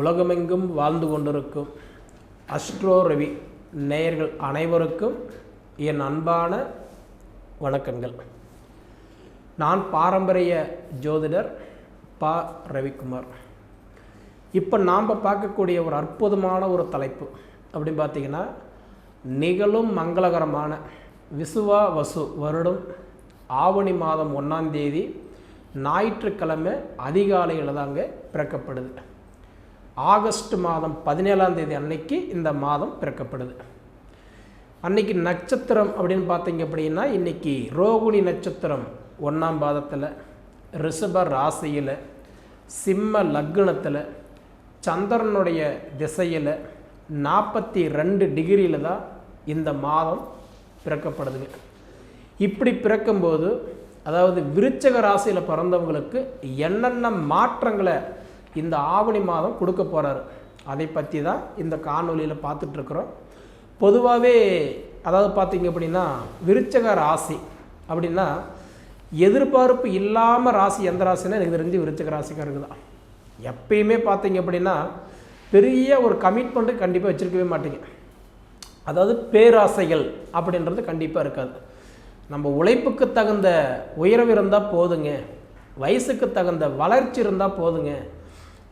உலகமெங்கும் வாழ்ந்து கொண்டிருக்கும் அஸ்ட்ரோ ரவி நேயர்கள் அனைவருக்கும் என் அன்பான வணக்கங்கள். நான் பாரம்பரிய ஜோதிடர் பா. ரவிக்குமார். இப்போ நாம் பார்க்கக்கூடிய ஒரு அற்புதமான ஒரு தலைப்பு அப்படின்னு பார்த்தீங்கன்னா நிகழும் மங்களகரமான விசுவா வசு வருடம் ஆவணி மாதம் ஒன்றாம் தேதி ஞாயிற்றுக்கிழமை அதிகாலையில் தாங்க பிறக்கப்படுது. ஆகஸ்ட் மாதம் பதினேழாம் தேதி அன்னைக்கு இந்த மாதம் பிறக்கப்படுது. அன்னைக்கு நட்சத்திரம் அப்படின்னு பார்த்தீங்க அப்படின்னா இன்னைக்கு ரோகுணி நட்சத்திரம் ஒன்றாம் பாதத்தில் ரிஷப ராசியில் சிம்ம லக்னத்தில் சந்திரனுடைய திசையில் நாற்பத்தி ரெண்டு டிகிரியில் தான் இந்த மாதம் பிறக்கப்படுதுங்க. இப்படி பிறக்கும்போது அதாவது விருச்சக ராசியில் பிறந்தவங்களுக்கு என்னென்ன மாற்றங்களை இந்த ஆவணி மாதம் கொடுக்க போகிறாரு அதை பற்றி தான் இந்த காணொலியில் பார்த்துட்ருக்குறோம். பொதுவாகவே அதாவது பார்த்தீங்க அப்படின்னா விருச்சக ராசி அப்படின்னா எதிர்பார்ப்பு இல்லாமல் ராசி எந்த ராசினா எனக்கு தெரிஞ்சு விருச்சக ராசிக்காரங்க தான். எப்பயுமே பார்த்தீங்க அப்படின்னா பெரிய ஒரு கமிட்மெண்ட்டு கண்டிப்பாக வச்சுருக்கவே மாட்டீங்க. அதாவது பேராசைகள் அப்படின்றது கண்டிப்பாக இருக்காது. நம்ம உழைப்புக்கு தகுந்த உயர்வு இருந்தால் போதுங்க. வயசுக்கு தகுந்த வளர்ச்சி இருந்தால் போதுங்க.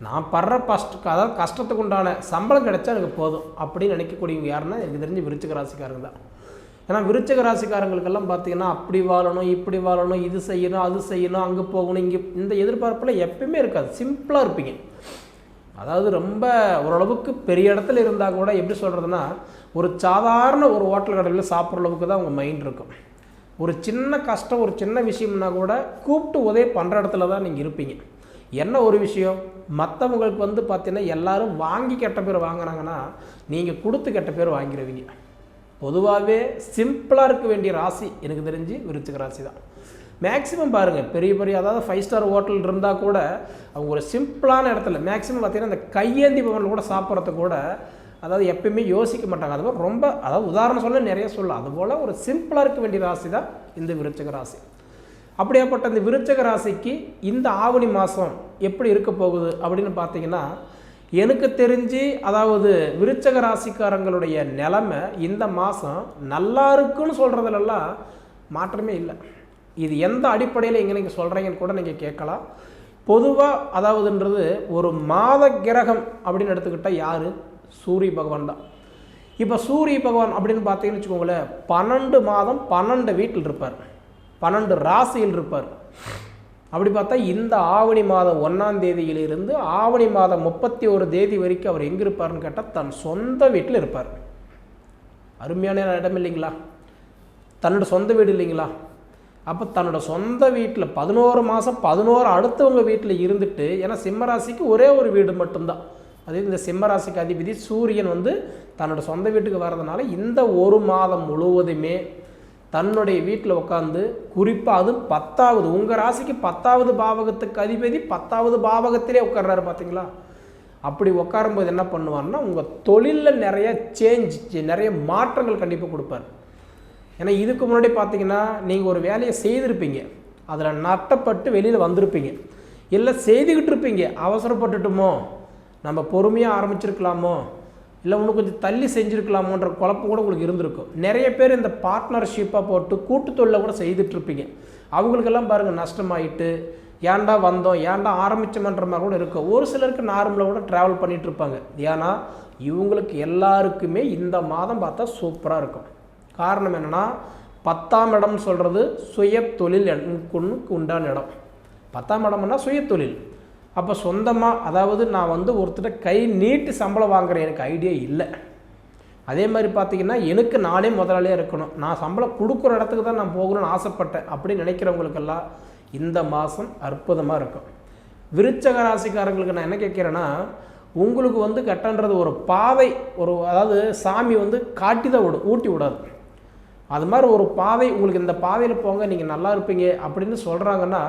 நான் படுற கஷ்ட அதாவது கஷ்டத்துக்கு உண்டான சம்பளம் கிடைச்சா எனக்கு போதும் அப்படின்னு நினைக்கக்கூடியவங்க யாருன்னா எனக்கு தெரிஞ்சு விருச்சிக ராசிக்காரங்க தான். ஏன்னா விருச்சிக ராசிக்காரங்களுக்கெல்லாம் பார்த்தீங்கன்னா அப்படி வாழணும் இப்படி வாழணும் இது செய்யணும் அது செய்யணும் அங்கே போகணும் இங்கே இந்த எதிர்பார்ப்பில் எப்பயுமே இருக்காது. சிம்பிளாக இருப்பீங்க. அதாவது ரொம்ப ஓரளவுக்கு பெரிய இடத்துல இருந்தால் கூட எப்படி சொல்கிறதுனா ஒரு சாதாரண ஒரு ஹோட்டல் கடையில் சாப்பிட்ற அளவுக்கு தான் உங்கள் மைண்ட் இருக்கும். ஒரு சின்ன கஷ்டம் ஒரு சின்ன விஷயம்னா கூட கூப்பிட்டு உதவி பண்ணுற இடத்துல தான் நீங்கள் இருப்பீங்க. என்ன ஒரு விஷயம்? மற்றவங்களுக்கு வந்து பார்த்தீங்கன்னா எல்லாரும் வாங்கி கெட்ட பேர் வாங்குறாங்கன்னா நீங்கள் கொடுத்து கெட்ட பேர் வாங்கிடுவீங்க பொதுவாகவே சிம்பிளாக இருக்க வேண்டிய ராசி எனக்கு தெரிஞ்சு விருச்சிக ராசி தான். மேக்ஸிமம் பாருங்கள் பெரிய பெரிய அதாவது ஃபைவ் ஸ்டார் ஹோட்டல் இருந்தால் கூட அவங்க ஒரு சிம்பிளான இடத்துல மேக்ஸிமம் பார்த்தீங்கன்னா அந்த கையேந்தி பவனில் கூட சாப்பிட்றது கூட அதாவது எப்பயுமே யோசிக்க மாட்டாங்க. அது ரொம்ப அதாவது உதாரணம் சொல்ல நிறைய சொல்லலாம். அதுபோல் ஒரு சிம்பிளாக இருக்க வேண்டிய ராசி தான் இந்த விருச்சிக ராசி. அப்படியாப்பட்ட இந்த விருச்சக ராசிக்கு இந்த ஆவணி மாதம் எப்படி இருக்க போகுது அப்படின்னு பார்த்தீங்கன்னா எனக்கு தெரிஞ்சு அதாவது விருச்சக ராசிக்காரங்களுடைய நிலமை இந்த மாதம் நல்லா இருக்குன்னு சொல்கிறதுலலாம் மாற்றமே இல்லை. இது எந்த அடிப்படையில் எங்கே நீங்கள் சொல்கிறீங்கன்னு கூட நீங்கள் கேட்கலாம். பொதுவாக அதாவதுன்றது ஒரு மாத கிரகம் அப்படின்னு எடுத்துக்கிட்டால் யார்? சூரிய பகவான் தான். இப்போ சூரிய பகவான் அப்படின்னு பார்த்தீங்கன்னு வச்சுக்கோங்களேன் பன்னெண்டு மாதம் பன்னெண்டு வீட்டில் இருப்பார். பன்னெண்டு ராசியில் இருப்பார். அப்படி பார்த்தா இந்த ஆவணி மாதம் ஒன்றாம் தேதியிலிருந்து ஆவணி மாதம் முப்பத்தி ஒரு தேதி வரைக்கும் அவர் எங்கே இருப்பார்னு கேட்டால் தன் சொந்த வீட்டில் இருப்பார். அருமையான இடம் இல்லைங்களா? தன்னோட சொந்த வீடு இல்லைங்களா? அப்போ தன்னோட சொந்த வீட்டில் பதினோரு மாதம் பதினோரு அடுத்தவங்க வீட்டில் இருந்துட்டு ஏன்னா சிம்மராசிக்கு ஒரே ஒரு வீடு மட்டும்தான். அதே இந்த சிம்மராசிக்கு அதிபதி சூரியன் வந்து தன்னோட சொந்த வீட்டுக்கு வர்றதுனால இந்த ஒரு மாதம் முழுவதுமே தன்னுடைய வீட்டில் உட்காந்து குறிப்பாக அது பத்தாவது உங்கள் ராசிக்கு பத்தாவது பாவகத்துக்கு அதிபதி பத்தாவது பாவகத்திலே உட்கார்றாரு பார்த்தீங்களா அப்படி உட்காரும்போது என்ன பண்ணுவார்னா உங்கள் தொழிலில் நிறைய சேஞ்ச் நிறைய மாற்றங்கள் கண்டிப்பாக கொடுப்பார். ஏன்னா இதுக்கு முன்னாடி பார்த்தீங்கன்னா நீங்கள் ஒரு வேலையை செய்திருப்பீங்க. அதில் நட்டப்பட்டு வெளியில் வந்திருப்பீங்க. இல்லை செய்துக்கிட்டு இருப்பீங்க. அவசரப்பட்டுட்டுமோ? நம்ம பொறுமையாக ஆரம்பிச்சிருக்கலாமோ? இல்லை இன்னும் கொஞ்சம் தள்ளி செஞ்சுருக்கலாமோன்ற குழப்பம் கூட உங்களுக்கு இருந்திருக்கும். நிறைய பேர் இந்த பார்ட்னர்ஷிப்பாக போட்டு கூட்டுத்தொழில கூட செய்துட்ருப்பீங்க. அவங்களுக்கெல்லாம் பாருங்கள் நஷ்டமாயிட்டு ஏன்டா வந்தோம் ஏன்டா ஆரம்பித்தோமன்ற மாதிரி கூட இருக்கும். ஒரு சிலருக்கு நார்மலாக கூட ட்ராவல் பண்ணிகிட்டு இருப்பாங்க ஏன்னா இவங்களுக்கு எல்லாருக்குமே இந்த மாதம் பார்த்தா சூப்பராக இருக்கும். காரணம் என்னென்னா பத்தாம் இடம்னு சொல்கிறது சுய தொழில் உண்டான இடம். பத்தாம் இடம்னா சுய தொழில் அப்போ சொந்தமாக அதாவது நான் வந்து ஒருத்தர் கை நீட்டு சம்பளம் வாங்குறேன் எனக்கு ஐடியா இல்லை. அதே மாதிரி பார்த்தீங்கன்னா எனக்கு நானே முதலாளியாக இருக்கணும். நான் சம்பளம் கொடுக்குற இடத்துக்கு தான் நான் போகணும்னு ஆசைப்பட்டேன் அப்படின்னு நினைக்கிறவங்களுக்கெல்லாம் இந்த மாதம் அற்புதமாக இருக்கும். விருச்சக ராசிக்காரங்களுக்கு நான் என்ன கேட்குறேன்னா உங்களுக்கு வந்து கட்டன்றது ஒரு பாதை ஒரு அதாவது சாமி வந்து காட்டி தான் விடும் ஊட்டி விடாது. அது மாதிரி ஒரு பாதை உங்களுக்கு இந்த பாதையில் போங்க நீங்கள் நல்லா இருப்பீங்க அப்படின்னு சொல்கிறாங்கன்னா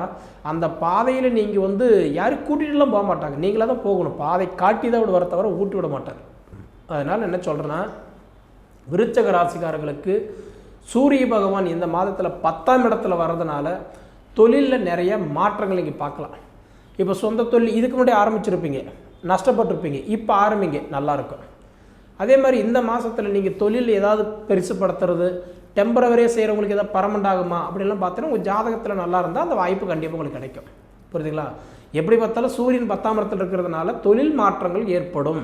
அந்த பாதையில் நீங்கள் வந்து யாரும் கூட்டிகிட்டுலாம் போக மாட்டாங்க. நீங்களாக தான் போகணும். பாதை காட்டி தான் வர தவிர ஊட்டி விட மாட்டாங்க அதனால் என்ன சொல்கிறேன்னா விருச்சக ராசிக்காரர்களுக்கு சூரிய பகவான் இந்த மாதத்தில் பத்தாம் இடத்துல வர்றதுனால தொழிலில் நிறைய மாற்றங்கள் நீங்கள் பார்க்கலாம். இப்போ சொந்த தொழில் இதுக்கு முன்னாடி ஆரம்பிச்சிருப்பீங்க. நஷ்டப்பட்டிருப்பீங்க. இப்போ ஆரம்பிங்க. நல்லாயிருக்கும் அதே மாதிரி இந்த மாதத்தில் நீங்கள் தொழில் ஏதாவது பெருசுப்படுத்துறது டெம்பரவரியாக செய்கிறவங்களுக்கு ஏதாவது பர்மனெண்ட் ஆகுமா அப்படிலாம் பார்த்தீங்கன்னா உங்கள் ஜாதகத்தில் நல்லா இருந்தால் அந்த வாய்ப்பு கண்டிப்பாக உங்களுக்கு கிடைக்கும். புரியுதுங்களா? எப்படி பார்த்தாலும் சூரியன் பத்தாம் இடத்துல இருக்கிறதுனால தொழில் மாற்றங்கள் ஏற்படும்.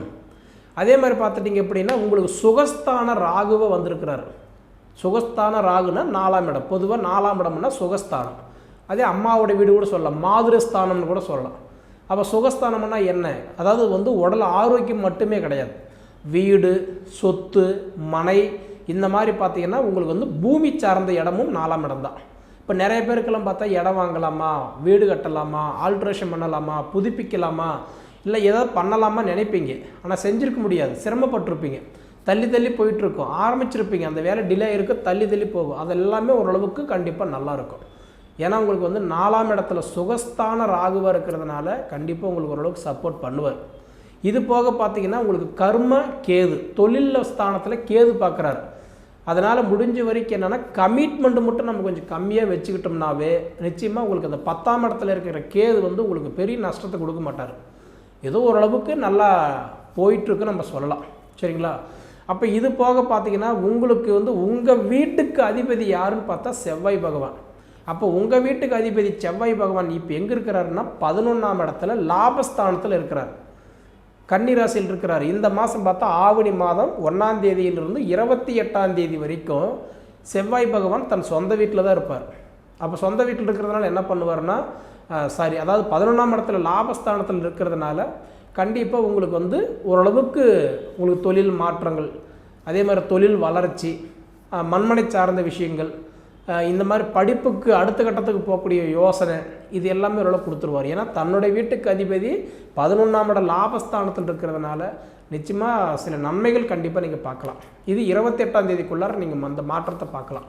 அதே மாதிரி பார்த்துட்டிங்க எப்படின்னா உங்களுக்கு சுகஸ்தான ராகுவை வந்திருக்கிறார். சுகஸ்தான ராகுனா நாலாம் இடம். பொதுவாக நாலாம் இடம்னா சுகஸ்தானம். அதே அம்மாவோட வீடு கூட சொல்லலாம். மாதிரஸ்தானம்னு கூட சொல்லலாம். அப்போ சுகஸ்தானம்னா என்ன? அதாவது வந்து உடல் ஆரோக்கியம் மட்டுமே கிடையாது. வீடு சொத்து மனை இந்த மாதிரி பார்த்தீங்கன்னா உங்களுக்கு வந்து பூமி சார்ந்த இடமும் நாலாம் இடம் தான். இப்போ நிறைய பேருக்கெல்லாம் பார்த்தா இடம் வாங்கலாமா வீடு கட்டலாமா ஆல்ட்ரேஷன் பண்ணலாமா புதுப்பிக்கலாமா இல்லை ஏதாவது பண்ணலாமா நினைப்பீங்க. ஆனால் செஞ்சுருக்க முடியாது சிரமப்பட்டிருப்பீங்க. தள்ளி தள்ளி போயிட்டுருக்கோம். ஆரம்பிச்சிருப்பீங்க. அந்த வேலை டிலே இருக்க தள்ளி தள்ளி போகும். அது எல்லாமே ஓரளவுக்கு கண்டிப்பாக நல்லாயிருக்கும் ஏன்னா உங்களுக்கு வந்து நாலாம் இடத்துல சுகஸ்தான ராகுவாக இருக்கிறதுனால கண்டிப்பாக உங்களுக்கு ஓரளவுக்கு சப்போர்ட் பண்ணுவார். இது போக பார்த்தீங்கன்னா உங்களுக்கு கர்ம கேது தொழில் ஸ்தானத்தில் கேது பார்க்குறாரு. அதனால் முடிஞ்ச வரைக்கும் என்னென்னா கமிட்மெண்ட்டு மட்டும் நம்ம கொஞ்சம் கம்மியாக வச்சுக்கிட்டோம்னாவே நிச்சயமாக உங்களுக்கு அந்த பத்தாம் இடத்துல இருக்கிற கேது வந்து உங்களுக்கு பெரிய நஷ்டத்தை கொடுக்க மாட்டார். ஏதோ ஓரளவுக்கு நல்லா போயிட்டுருக்கு நம்ம சொல்லலாம். சரிங்களா? அப்போ இது போக பார்த்தீங்கன்னா உங்களுக்கு வந்து உங்கள் வீட்டுக்கு அதிபதி யாருன்னு பார்த்தா செவ்வாய் பகவான். அப்போ உங்கள் வீட்டுக்கு அதிபதி செவ்வாய் பகவான் இப்போ எங்கே இருக்கிறாருன்னா பதினொன்றாம் இடத்துல லாபஸ்தானத்தில் இருக்கிறார். கன்னிராசியில் இருக்கிறார். இந்த மாதம் பார்த்தா ஆவணி மாதம் ஒன்றாம் தேதியிலிருந்து இருபத்தி எட்டாம் தேதி வரைக்கும் செவ்வாய் பகவான் தன் சொந்த வீட்டில் தான் இருப்பார். அப்போ சொந்த வீட்டில் இருக்கிறதுனால என்ன பண்ணுவார்னா சாரி அதாவது பதினொன்றாம் இடத்துல லாபஸ்தானத்தில் இருக்கிறதுனால கண்டிப்பாக உங்களுக்கு வந்து ஓரளவுக்கு உங்களுக்கு தொழில் மாற்றங்கள் அதே மாதிரி தொழில் வளர்ச்சி மண்மனை சார்ந்த விஷயங்கள் இந்த மாதிரி படிப்புக்கு அடுத்த கட்டத்துக்கு போகக்கூடிய யோசனை இது எல்லாமே ஓரளவு கொடுத்துருவார். ஏன்னா தன்னுடைய வீட்டுக்கு அதிபதி பதினொன்றாம் இட லாபஸ்தானத்தில் இருக்கிறதுனால நிச்சயமாக சில நன்மைகள் கண்டிப்பாக நீங்கள் பார்க்கலாம். இது இருபத்தெட்டாம் தேதிக்குள்ளார நீங்கள் அந்த மாற்றத்தை பார்க்கலாம்.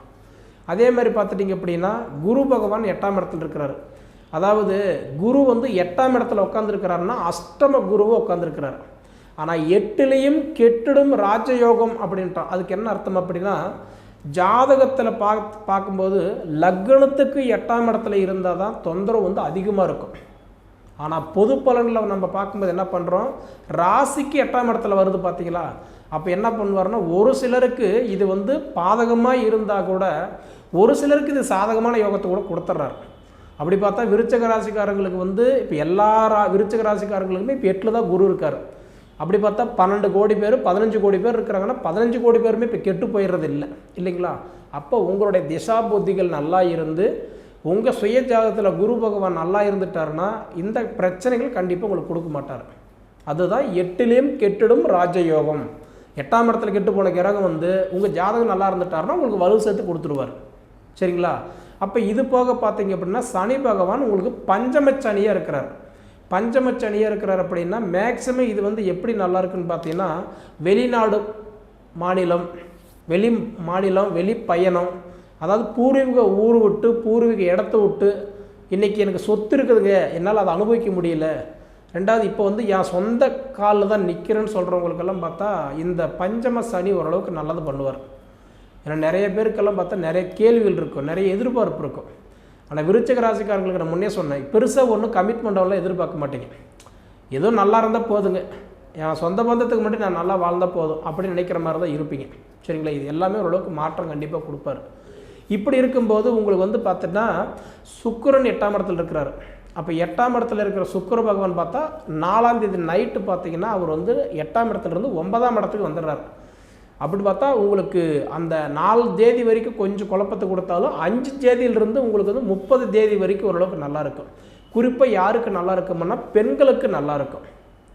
அதே மாதிரி பார்த்துட்டிங்க அப்படின்னா குரு பகவான் எட்டாம் இடத்துல இருக்கிறாரு. அதாவது குரு வந்து எட்டாம் இடத்துல உட்காந்துருக்கிறாருன்னா அஷ்டம குருவும் உட்காந்துருக்கிறார் ஆனால் எட்டுலேயும் கெட்டிடும் ராஜயோகம் அப்படின்ட்டான். அதுக்கு என்ன அர்த்தம் அப்படின்னா ஜாதகத்தில் பார்த்து பார்க்கும்போது லக்னத்துக்கு எட்டாம் இடத்துல இருந்தால் தான் தொந்தரவு வந்து அதிகமாக இருக்கும். ஆனால் பொது பலனில் நம்ம பார்க்கும்போது என்ன பண்ணுறோம் ராசிக்கு எட்டாம் இடத்துல வருது பார்த்தீங்களா அப்போ என்ன பண்ணுவார்னா ஒரு சிலருக்கு இது வந்து பாதகமாக இருந்தால் கூட ஒரு சிலருக்கு இது சாதகமான யோகத்தை கூட கொடுத்துட்றாரு அப்படி பார்த்தா விருச்சக ராசிக்காரங்களுக்கு வந்து இப்போ எல்லா ரா விருச்சக ராசிக்காரங்களுக்குமே இப்போ எட்டில் தான் குரு இருக்கார். அப்படி பார்த்தா பன்னெண்டு கோடி பேர் பதினஞ்சு கோடி பேர் இருக்கிறாங்கன்னா பதினஞ்சு கோடி பேருமே இப்போ கெட்டு போயிடுறது இல்லை இல்லைங்களா? அப்போ உங்களுடைய திசா புத்திகள் நல்லா இருந்து உங்கள் சுய ஜாதகத்தில் குரு பகவான் நல்லா இருந்துட்டாருன்னா இந்த பிரச்சனைகள் கண்டிப்பாக உங்களுக்கு கொடுக்க மாட்டார். அதுதான் எட்டிலையும் கெட்டிடும் ராஜயோகம். எட்டாம் இடத்துல கெட்டு போன கிரகம் வந்து உங்கள் ஜாதகம் நல்லா இருந்துட்டாருன்னா உங்களுக்கு வலு சேர்த்து கொடுத்துருவார். சரிங்களா? அப்போ இது போக பார்த்தீங்க அப்படின்னா சனி பகவான் உங்களுக்கு பஞ்சம சனியாக இருக்கிறார். பஞ்சம சனியாக இருக்கிறார் அப்படின்னா மேக்ஸிமம் இது வந்து எப்படி நல்லா இருக்குன்னு பார்த்தீங்கன்னா வெளிநாடு மாநிலம் வெளி மாநிலம் வெளி பயணம் அதாவது பூர்வீக ஊர் விட்டு பூர்வீக இடத்த விட்டு இன்றைக்கி எனக்கு சொத்து இருக்குதுங்க என்னால் அதை அனுபவிக்க முடியல. ரெண்டாவது இப்போ வந்து என் சொந்த காலில் தான் நிற்கிறேன்னு சொல்கிறவங்களுக்கெல்லாம் பார்த்தா இந்த பஞ்சம சனி ஓரளவுக்கு நல்லது பண்ணுவார். ஏன்னா நிறைய பேருக்கெல்லாம் பார்த்தா நிறைய கேள்விகள் இருக்கும் நிறைய எதிர்பார்ப்பு இருக்கும். ஆனால் விருச்சக ராசிக்காரங்களுக்கு நான் முன்னே சொன்னேன் பெருசாக ஒன்றும் கமிட்மெண்ட்டெல்லாம் எதிர்பார்க்க மாட்டேங்க. ஏதோ நல்லா இருந்தால் போதுங்க. என் சொந்த பந்தத்துக்கு மட்டும் நான் நல்லா வாழ்ந்தால் போதும் அப்படின்னு நினைக்கிற மாதிரி தான் இருப்பீங்க. சரிங்களா? இது எல்லாமே ஓரளவுக்கு மாற்றம் கண்டிப்பாக கொடுப்பாரு. இப்படி இருக்கும்போது உங்களுக்கு வந்து பார்த்தீங்கன்னா சுக்கரன் எட்டாம் இடத்துல இருக்கிறார். அப்போ எட்டாம் இடத்துல இருக்கிற சுக்கர பகவான் பார்த்தா நாலாம் தேதி நைட்டு பார்த்தீங்கன்னா அவர் வந்து எட்டாம் இடத்துலேருந்து ஒன்பதாம் இடத்துக்கு வந்துடுறாரு. அப்படி பார்த்தா உங்களுக்கு அந்த நாலு தேதி வரைக்கும் கொஞ்சம் குழப்பத்தை கொடுத்தாலும் அஞ்சு தேதியிலிருந்து உங்களுக்கு வந்து முப்பது தேதி வரைக்கும் ஓரளவுக்கு நல்லா இருக்கும். குறிப்பாக யாருக்கு நல்லா இருக்கும்னா பெண்களுக்கு நல்லா இருக்கும்.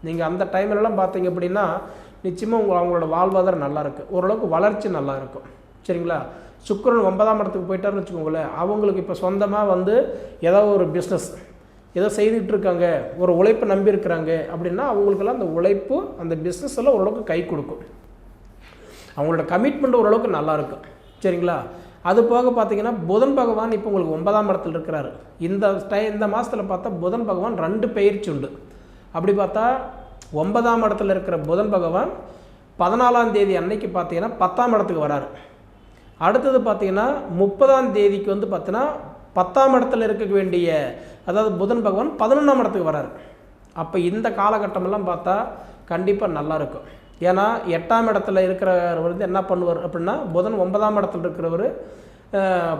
நீங்கள் அந்த டைம்லலாம் பார்த்தீங்க அப்படின்னா நிச்சயமாக உங்கள் அவங்களோட வாழ்வாதாரம் நல்லாயிருக்கு ஓரளவுக்கு வளர்ச்சி நல்லா இருக்கும். சரிங்களா? சுக்கரன் ஒன்பதாம் இடத்துக்கு போயிட்டாருன்னு வச்சுக்கோங்களேன். அவங்களுக்கு இப்போ சொந்தமாக வந்து ஏதோ ஒரு பிஸ்னஸ் ஏதோ செய்துட்டு இருக்காங்க ஒரு உழைப்பை நம்பி இருக்கிறாங்க அப்படின்னா அவங்களுக்கெல்லாம் அந்த உழைப்பு அந்த பிஸ்னஸ் எல்லாம் ஓரளவுக்கு கை கொடுக்கும். அவங்களோட கமிட்மெண்ட் ஓரளவுக்கு நல்லாயிருக்கும் சரிங்களா? அது போக பார்த்தீங்கன்னா புதன் பகவான் இப்போ உங்களுக்கு ஒன்பதாம் இடத்துல இருக்கிறாரு. இந்த டை இந்த மாதத்தில் பார்த்தா புதன் பகவான் ரெண்டு பயிற்சி உண்டு. அப்படி பார்த்தா ஒன்பதாம் இடத்துல இருக்கிற புதன் பகவான் பதினாலாம் தேதி அன்னைக்கு பார்த்தீங்கன்னா பத்தாம் இடத்துக்கு வராரு. அடுத்தது பார்த்தீங்கன்னா முப்பதாம் தேதிக்கு வந்து பார்த்தீங்கன்னா பத்தாம் இடத்துல இருக்க வேண்டிய அதாவது புதன் பகவான் பதினொன்றாம் இடத்துக்கு வராரு. அப்போ இந்த காலகட்டமெல்லாம் பார்த்தா கண்டிப்பாக நல்லா இருக்கும். ஏன்னா எட்டாம் இடத்துல இருக்கிறவர் வந்து என்ன பண்ணுவார் அப்படின்னா புதன் ஒன்பதாம் இடத்துல இருக்கிறவர்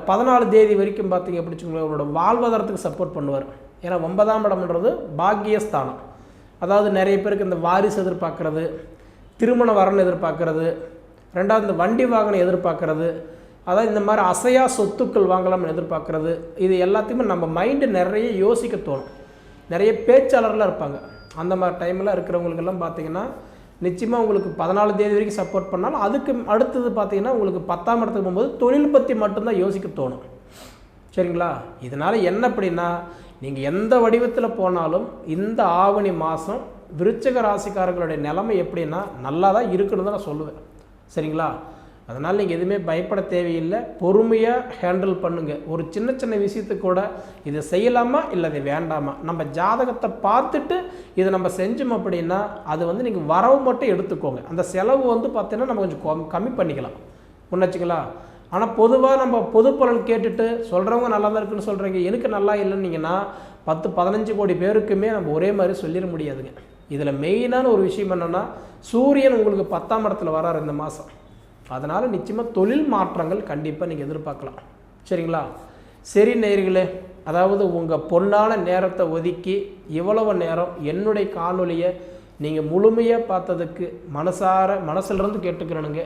பதினாலு தேதி வரைக்கும் பார்த்தீங்க அப்படி வச்சுக்கோங்களேன் அவரோட வாழ்வாதாரத்துக்கு சப்போர்ட் பண்ணுவார். ஏன்னா ஒன்பதாம் இடம்ன்றது பாக்கியஸ்தானம். அதாவது நிறைய பேருக்கு இந்த வாரிசு எதிர்பார்க்கறது திருமண வரன் எதிர்பார்க்கறது ரெண்டாவது இந்த வண்டி வாகனம் எதிர்பார்க்கறது அதாவது இந்த மாதிரி அசையா சொத்துக்கள் வாங்கலாம்னு எதிர்பார்க்கறது இது எல்லாத்தையுமே நம்ம மைண்டு நிறைய யோசிக்க தோணும். நிறைய பேச்சாளர்லாம் இருப்பாங்க. அந்த மாதிரி டைமில் இருக்கிறவங்களுக்கெல்லாம் பார்த்தீங்கன்னா நிச்சயமாக உங்களுக்கு பதினாலு தேதி வரைக்கும் சப்போர்ட் பண்ணாலும் அதுக்கு அடுத்தது பார்த்தீங்கன்னா உங்களுக்கு பத்தாம் இடத்துக்கு போகும்போது தொழில் பற்றி மட்டும்தான் யோசிக்க தோணும். சரிங்களா? இதனால் என்ன அப்படின்னா நீங்கள் எந்த வடிவத்தில் போனாலும் இந்த ஆவணி மாதம் விருச்சக ராசிக்காரர்களுடைய நிலைமை எப்படின்னா நல்லா தான் இருக்குன்னு தான் நான் சொல்லுவேன். சரிங்களா? அதனால் நீங்கள் எதுவுமே பயப்பட தேவையில்லை. பொறுமையாக ஹேண்டில் பண்ணுங்கள் ஒரு சின்ன சின்ன விஷயத்துக்கு கூட இதை செய்யலாமா? இல்லை இது வேண்டாமா? நம்ம ஜாதகத்தை பார்த்துட்டு இதை நம்ம செஞ்சோம் அப்படின்னா அது வந்து நீங்கள் வரவு மட்டும் எடுத்துக்கோங்க. அந்த செலவு வந்து பார்த்தீங்கன்னா நம்ம கொஞ்சம் கம்மி பண்ணிக்கலாம். முன்னச்சுங்களா ஆனால் பொதுவாக நம்ம பொது பலன் கேட்டுட்டு சொல்கிறவங்க நல்லா தான் இருக்குன்னு சொல்கிறீங்க எனக்கு நல்லா இல்லைன்னீங்கன்னா பத்து பதினஞ்சு கோடி பேருக்குமே நம்ம ஒரே மாதிரி சொல்லிட முடியாதுங்க. இதில் மெயினான ஒரு விஷயம் என்னென்னா சூரியன் உங்களுக்கு பத்தாம் இடத்துல வராரு இந்த மாதம் அதனால் நிச்சயமாக தொழில் மாற்றங்கள் கண்டிப்பாக நீங்கள் எதிர்பார்க்கலாம். சரிங்களா? சரி நேர்களே அதாவது உங்கள் பொன்னான நேரத்தை ஒதுக்கி இவ்வளவு நேரம் என்னுடைய காணொலியை நீங்கள் முழுமையாக பார்த்ததுக்கு மனசார மனசுலேருந்து கேட்டுக்கிறனுங்க.